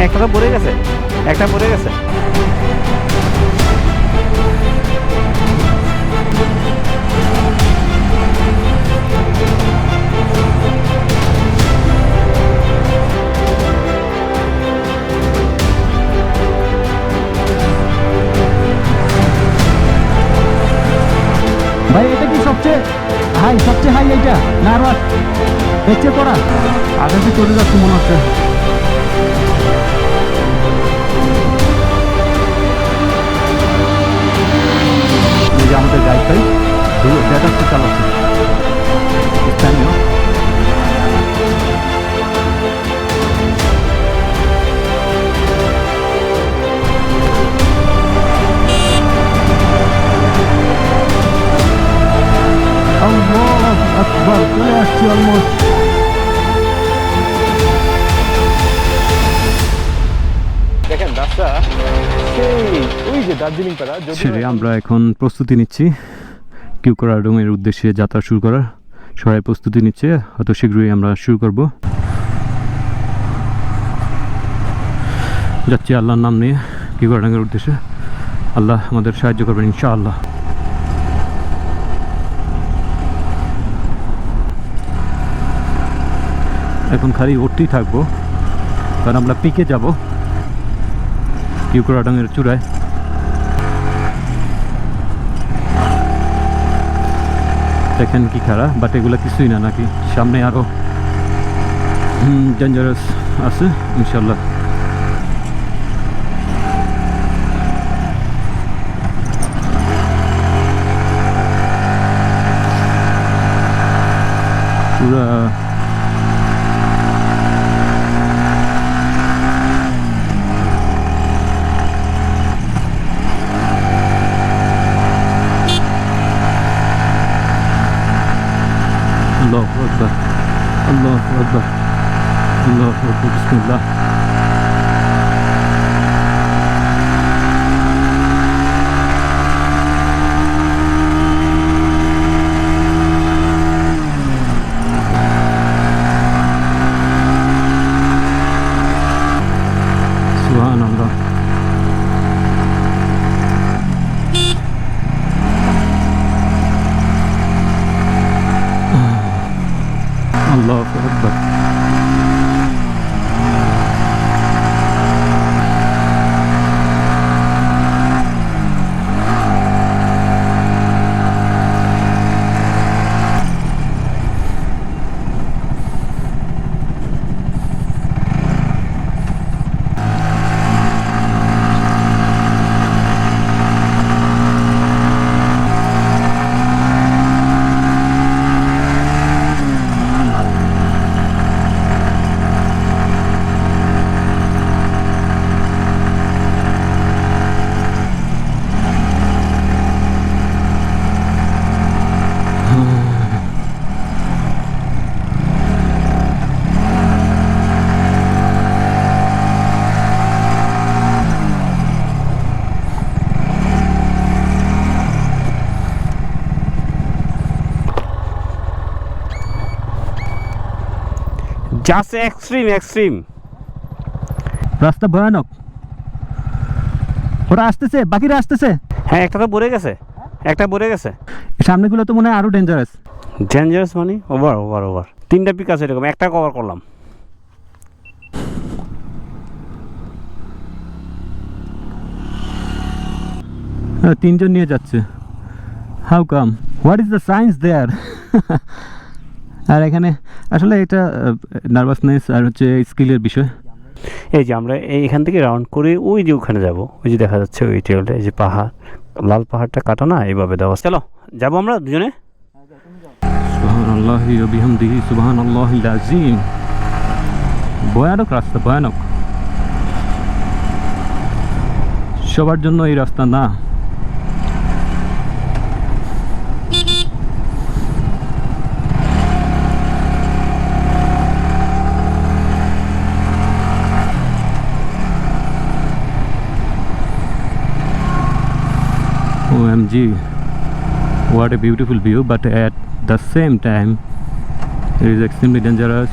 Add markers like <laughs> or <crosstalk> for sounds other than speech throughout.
হ্যাঁ একটা তো পড়ে গেছে। একটা পড়ে গেছে। ভাই, এটা কি সবচেয়ে হাই সবচেয়ে হাই এইটা? না, আরও চেয়ে করা আগে চলে যাচ্ছে মনে হচ্ছে। যে আমাদের গাইডটাই দেখাচ্ছে চালাচ্ছে। স্থানীয় আকবার চলে আসছি অলমোস্ট দেখেন রাস্তা সেই যে দার্জিলিং আমরা এখন প্রস্তুতি নিচ্ছি, কিউকরা রুমের উদ্দেশ্যে যাত্রা শুরু করার। সবাই প্রস্তুতি নিচ্ছে, হয়তো শীঘ্রই আমরা শুরু করব। যাচ্ছি আল্লাহর নাম নিয়ে কিউকরাডাঙ্গের উদ্দেশ্যে। আল্লাহ আমাদের সাহায্য করবেন, ইনশাআল্লাহ। এখন খালি উঠতেই থাকব, কারণ আমরা পিকে যাব কিউকরাডাঙ্গের চূড়ায়। দেখেন কি খারাপ বাট এগুলো কিছুই না নাকি? সামনে আরও ডেঞ্জারাস আছে ইনশাল্লাহ পুরা Bismillah. জাস্ট এক্সট্রিম এক্সট্রিম রাস্তা ভয়ানক। ওরা আসতেছে বাকিরা আসতেছে। হ্যাঁ একটা তো পড়ে গেছে। একটা পড়ে গেছে। সামনেগুলো তো মনে হয় আরও ডেঞ্জারাস ডেঞ্জারাস মানে? ওভার ওভার ওভার তিনটা পিক আছে এরকম একটা কভার করলাম। তিনজন নিয়ে যাচ্ছে। How come what is the science there আর এখানে আসলে এটা নার্ভাসনেস আর হচ্ছে স্কিলের বিষয়। এই যে আমরা এই- এখান থেকে রাউন্ড করে ওই যে ওখানে যাব ওই যে দেখা যাচ্ছে ওই টেলটা এই যে পাহাড় লাল পাহাড়টা কাটা না এইভাবে দেওয়া চলো যাব আমরা দুজনে? ভয়ানক রাস্তা ভয়ানক। সবার জন্য এই রাস্তা না। OMG what a beautiful view but at the same time it is extremely dangerous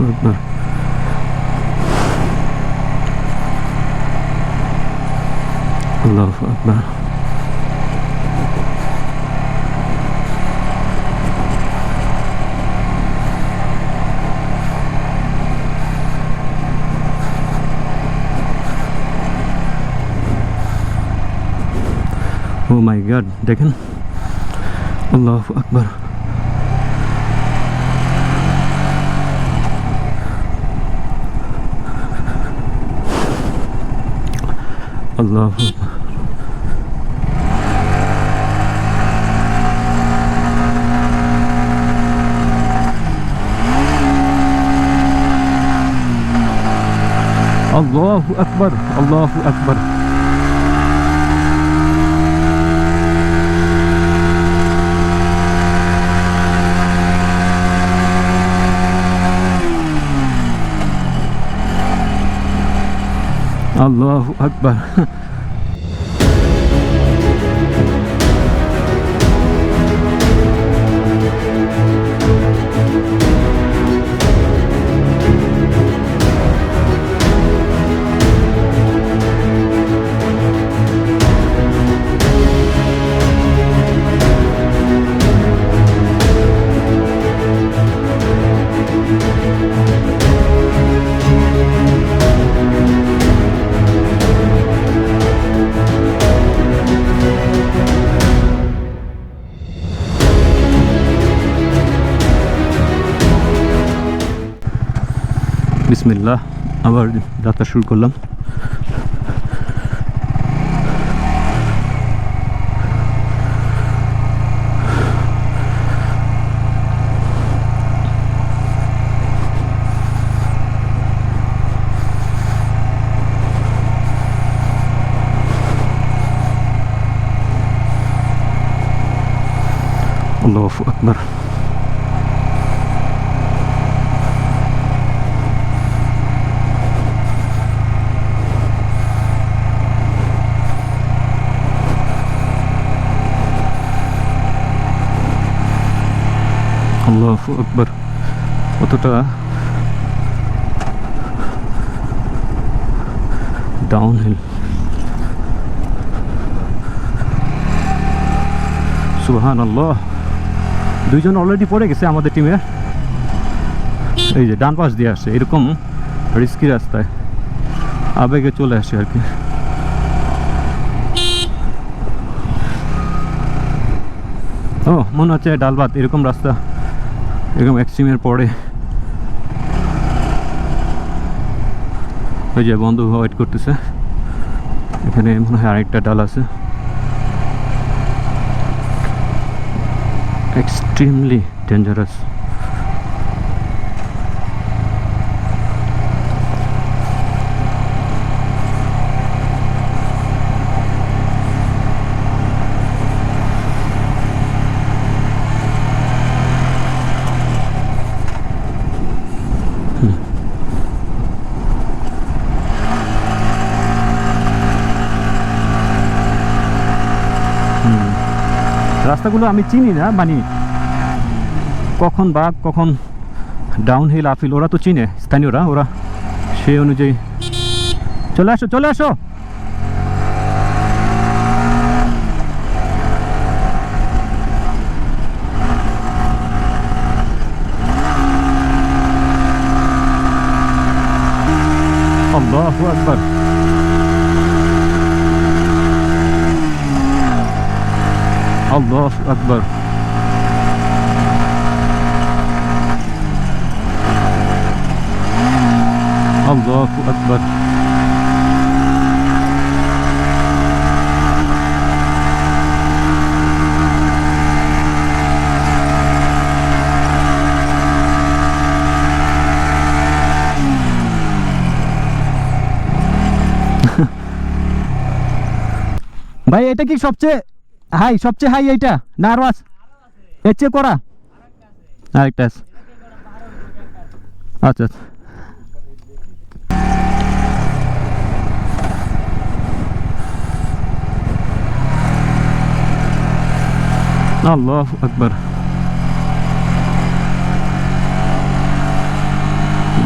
আল্লাহ আকবার আল্লাহ আকবার ও মাই গড দেখেন আল্লাহ আকবার আল্লাহ আল্লাহ আকবার আল্লাহ আকবার আল্লাহ আকবার <laughs> বিসমিল্লাহ আবার যাত্রা শুরু করলাম আল্লাহ আকবার আল্লাহ আকবার। কতটা ডাউন হিল সুহান আল্লাহ দুইজন অলরেডি পড়ে গেছে আমাদের টিমে এই যে ডান পাশ দিয়ে আসছে এরকম রিস্কি রাস্তায় আবেগে চলে আসে আর কি। ও, মনে হচ্ছে ডাল ভাত এরকম রাস্তা এরকম এক্সট্রিমের পরে ওই যে বন্ধু ওয়েট করতেছে। এখানে মনে হয় আরেকটা ডাল আছে। এক্সট্রিমলি ডেঞ্জারাস রাস্তাগুলো আমি চিনি না মানে কখন বাঘ কখন ডাউন হিল আপিল ওরা তো চিনে, স্থানীয়রা, ওরা সেই অনুযায়ী। চলে আসো চলে আসো! আল্লাহু আকবার। আল্লাহ আকবার আল্লাহ আকবার ভাই এটা কি সবচেয়ে হাই, সবচেয়ে হাই এইটা। নার্ভাস আরও এর চেয়ে করা আরেকটা আচ্ছা আচ্ছা। আল্লাহ আকবর।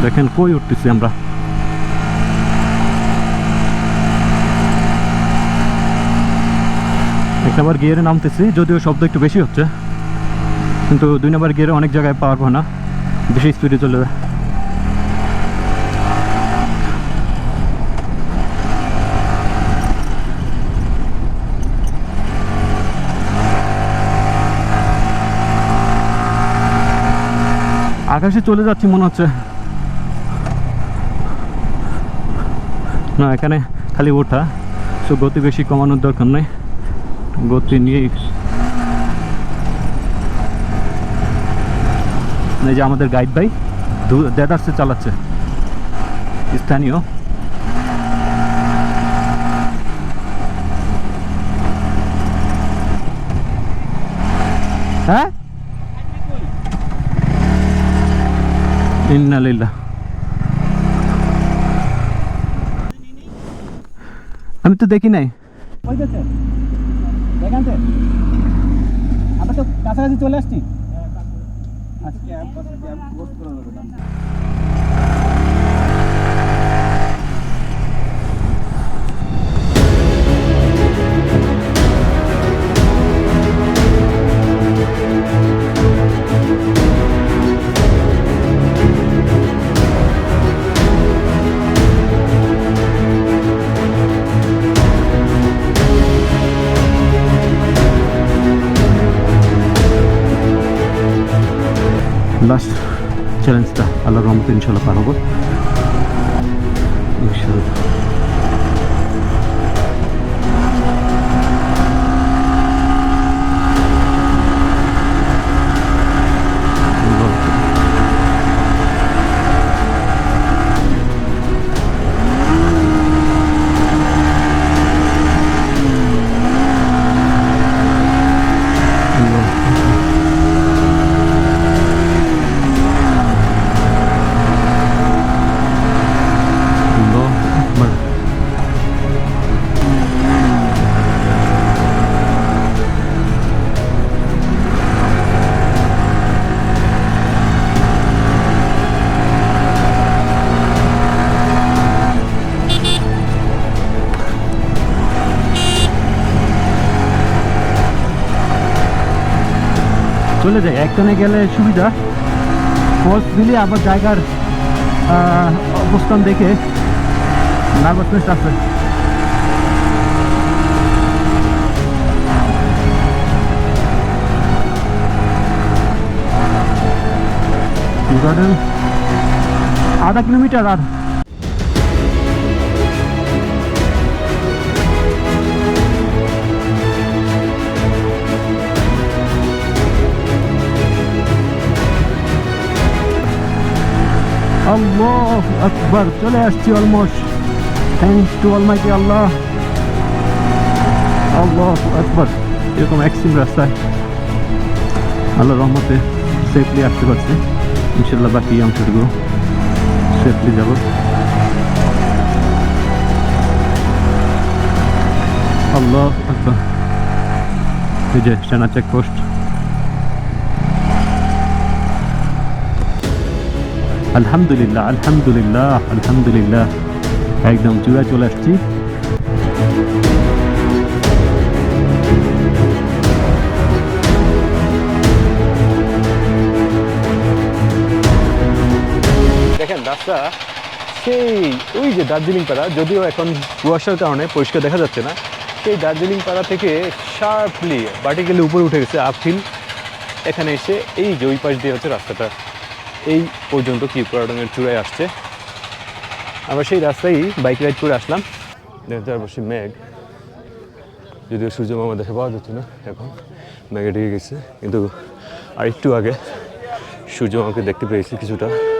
দেখেন কই উঠতেছি আমরা। এক নাম্বার গিয়ারে নামতেছি, যদিও শব্দ একটু বেশি হচ্ছে। কিন্তু দুই নাম্বার গিয়ারে অনেক জায়গায় হয় না, বেশি স্পিডে চলে যায় আকাশে চলে যাচ্ছি মনে হচ্ছে। না, এখানে খালি ওঠা, সো গতি বেশি কমানোর দরকার নেই। গতি নিয়েই এই যে আমাদের গাইড ভাই দেদার্সে চালাচ্ছে। স্থানীয়। হ্যাঁ? ইন্নালিল্লাহ। আমি তো দেখি নাই। কইতেছে থেকে আমরা তো কাছাকাছি চলে আসছি। আজকে লাস্ট চ্যালেঞ্জটা আল্লাহর রহমতে ইনশাল্লাহ পার হব। ইনশাল্লাহ চলে যায়। একখানে গেলে সুবিধা। ফলস দিলে আবার জায়গার অবস্থান দেখে নার্ভাসনেস গার্ডেন আধা কিলোমিটার আর আল্লাহ আকবার, চলে আসছি অলমোস্ট। থ্যাংকস টু অলমাইটি আল্লাহ আল্লাহ আকবার। এরকম এক্সট্রিম রাস্তায় আল্লাহ রহমতে সেফলি আসতে পারছি। ইনশাল্লাহ বাকি অংশটুকু সেফলি যাব। আল্লাহ আকবার। এই যে সেনা চেকপোস্ট আলহামদুলিল্লাহ আলহামদুলিল্লাহ আলহামদুলিল্লাহ। একদম চূড়ায় চলে আসছি। দেখেন, রাস্তা সেই ওই যে দার্জিলিং পাড়া, যদিও এখন কুয়াশার কারণে পরিষ্কার দেখা যাচ্ছে না, সেই দার্জিলিং পাড়া থেকে শার্পলি ভার্টিক্যালি উপরে উঠে গেছে আপহিল এখানে এসে এই যে ওই পাশ দিয়ে হচ্ছে রাস্তাটা। এই পর্যন্ত কিউপারাডনের চূড়ায় আসছে। আমরা সেই রাস্তায় বাইক রাইড করে আসলাম। চারপাশে মেঘ। যদিও সূর্য মামা দেখে পাওয়া যাচ্ছে না এখন। মেঘে ঢেকে গেছে। কিন্তু আর একটু আগে সূর্য মামাকে দেখতে পেয়েছি কিছুটা।